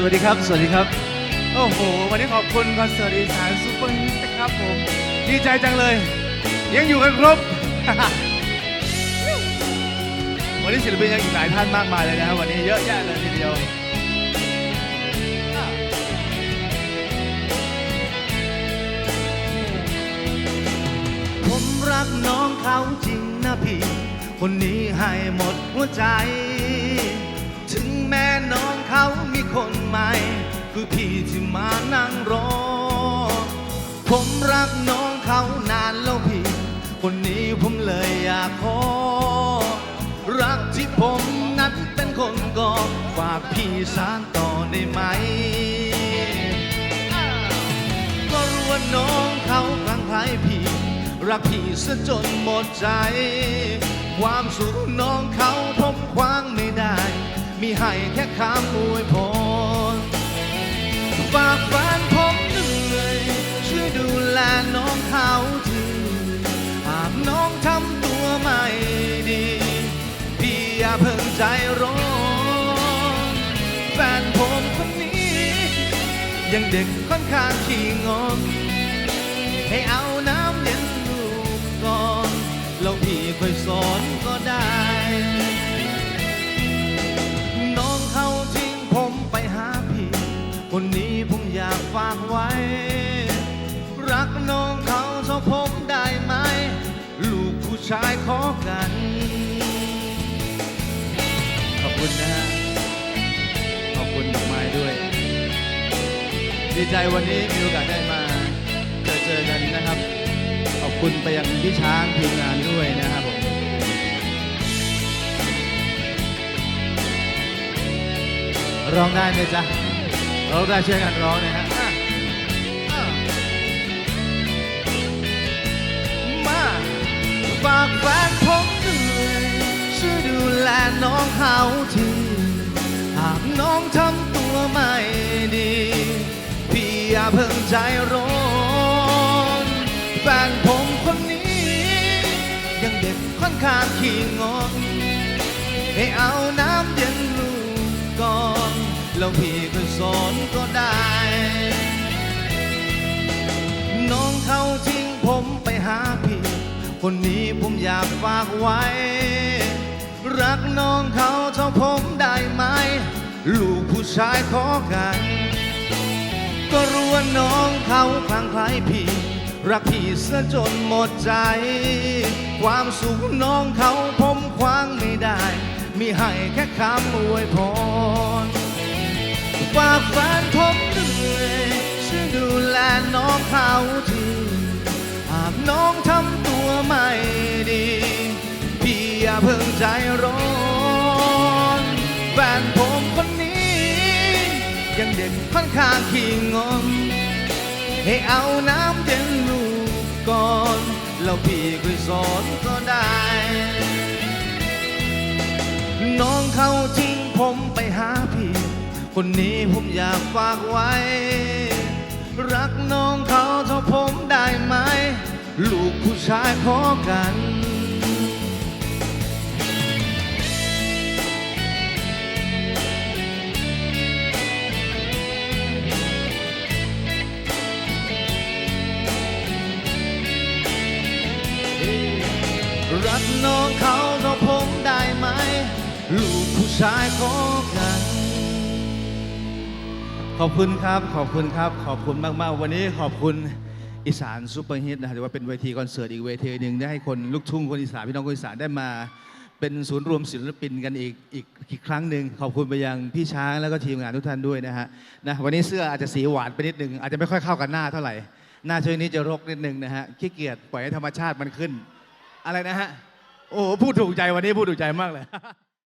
สวัสดีครับ สวัสดีครับ โอ้โห วันนี้ขอบคุณคอนเสิร์ตอีสานซูเปอร์ฮิตนะครับผม ดีใจจังเลย ยังอยู่กันครบ วันนี้ศิลปินยังอีกหลายท่านมากมายเลยนะครับวันนี้เยอะแยะเลยทีเดียวผมรักน้องเขาจริงนะพี่ คนนี้ให้หมดหัวใจ มีคนใหม่คือพี่ที่มานั่งรอ ผมรักน้องเขานานแล้วพี่ คนนี้ผมเลยอยากขอ รักที่ผมนั้นเป็นคนก่อฝากพี่สานต่อได้ไหม ก็รู้ว่าน้องเขาคลั่งไคล้พี่ รักพี่ซะจนหมดใจ ความสุขน้องเขาผมคว้างไม่ได้ มีให้แค่คำอวยพร ฝากแฟนผมเหนื่อย ช่วยดูแลน้องเขาทีหากน้องทำตัวไม่ดี พี่อย่าเพิ่งใจร้อนแฟนผมคนนี้ ยังเด็กค่อนข้างขี้งอนให้เอาน้ำเย็นลูกก่อน แล้วพี่ค่อยสอนก็ได้ ผู้ชายขอกัน ขอบคุณนะฮะ ขอบคุณดอกไม้ด้วย ดีใจวันนี้มีโอกาสได้มาเจอเจอกันนะครับ ขอบคุณไปยังพี่ช้างทีมงานด้วยนะครับผมร้องได้ไหมจ๊ะร้องได้ช่วยกันร้องนะฮะากแฟนผมด้วยช่วยดูแลน้องเขาทีหากน้องทำตัวไม่ดี พี่อย่าเพิ่งใจร้อนแฟนผมคนนี้ ยังเด็กค่อนข้างขี้งอนให้เอาน้ำเย็นลูกก่อนแล้วพี่ก็สอนก็ได้ น้องเขาทิ้งผม คนนี้ผมอยากฝากไว้ รักน้องเขาเท่าผมได้ไหม ลูกผู้ชายขอกันก็รู้ว่าน้องเขาคลั่งไคล้พี่ รักพี่เสียจนหมดใจ ความสุขน้องเขาผมคว้างไม่ได้ มีให้แค่คำอวยพรฝากแฟนผมด้วยช่วยดูแลน้องเขา ใจร้อนแฟนผมคนนี้ ยังเด็กค่อนข้างขี้งอนให้เอาน้ำเย็นลูกก่อนแล้วพี่ค่อยสอนก็ได้ น้องเขาทิ้งผมไปหาพี่ คนนี้ผมอยากฝากไว้ รักน้องเขาเท่าผมได้ไหม ลูกผู้ชายขอกันักน้องเขาเท่าผมได้ไหม ลูกผู้ชายขอกัน ขอบคุณครับ ขอบคุณครับ ขอบคุณมาก ๆ วันนี้ขอบคุณอีสานซูเปอร์ฮิตนะฮะถือว่าเป็นเวทีคอนเสิร์ตอีกเวทีหนึ่งได้ให้คนลูกทุ่งคนอีสานพี่น้องคนอีสานได้มา เป็นศูนย์รวมศิลปินกันอีกอีกอีกครั้งหนึ่งขอบคุณไปยังพี่ช้างแล้วก็ทีมงานทุกท่านด้วยนะฮะนะวันนี้เสื้ออาจจะสีหวานไปนิดนึงอาจจะไม่ค่อยเข้ากันหน้าเท่าไหร่หน้าช่วงนี้จะรกนิดนึงนะฮะขี้เกียจปล่อยให้ธรรมชาติมันขึ้น อะไรนะฮะ โอ้พูดถูกใจวันนี้พูดถูกใจมากเลย